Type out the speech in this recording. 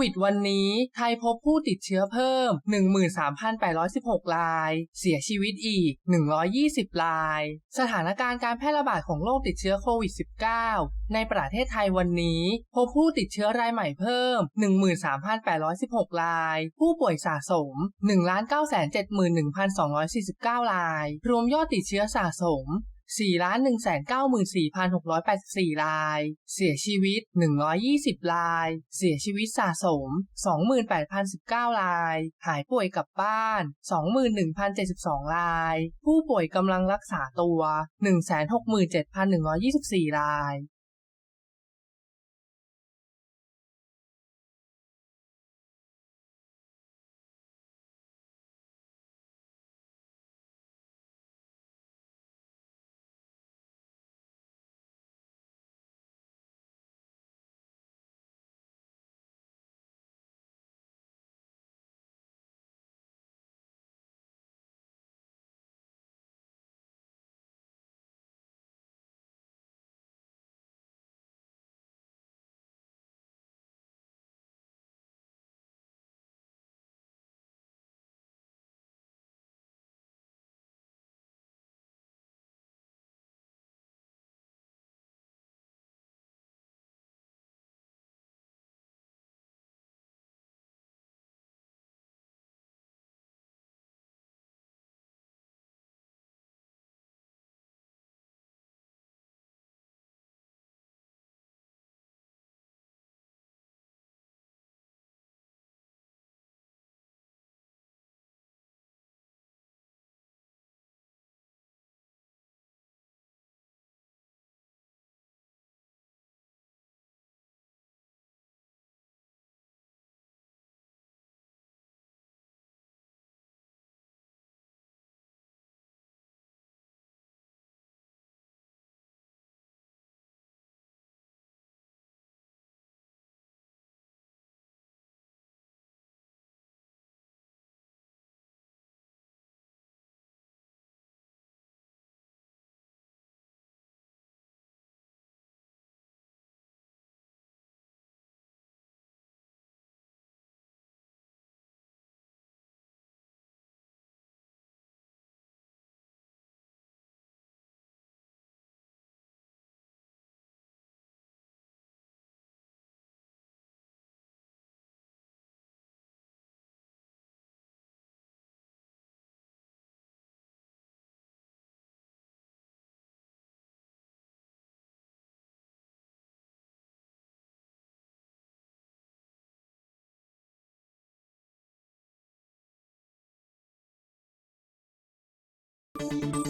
วิดวันนี้ไทยพบผู้ติดเชื้อเพิ่ม 13,816 ราย เสียชีวิตอีก 120 ราย สถานการณ์การแพร่ระบาดของโรคติดเชื้อโควิด -19 ในประเทศไทยวันนี้ พบผู้ติดเชื้อรายใหม่เพิ่ม 13,816 ราย ผู้ป่วยสะสม 1,971,249 ราย รวมยอดติดเชื้อสะสม 4,194,684 ราย เสียชีวิต 120 ราย เสียชีวิตสะสม 28,019 ราย หายป่วยกลับบ้าน 21,072 ราย ผู้ป่วยกำลังรักษาตัว 167,124 ราย Thank you.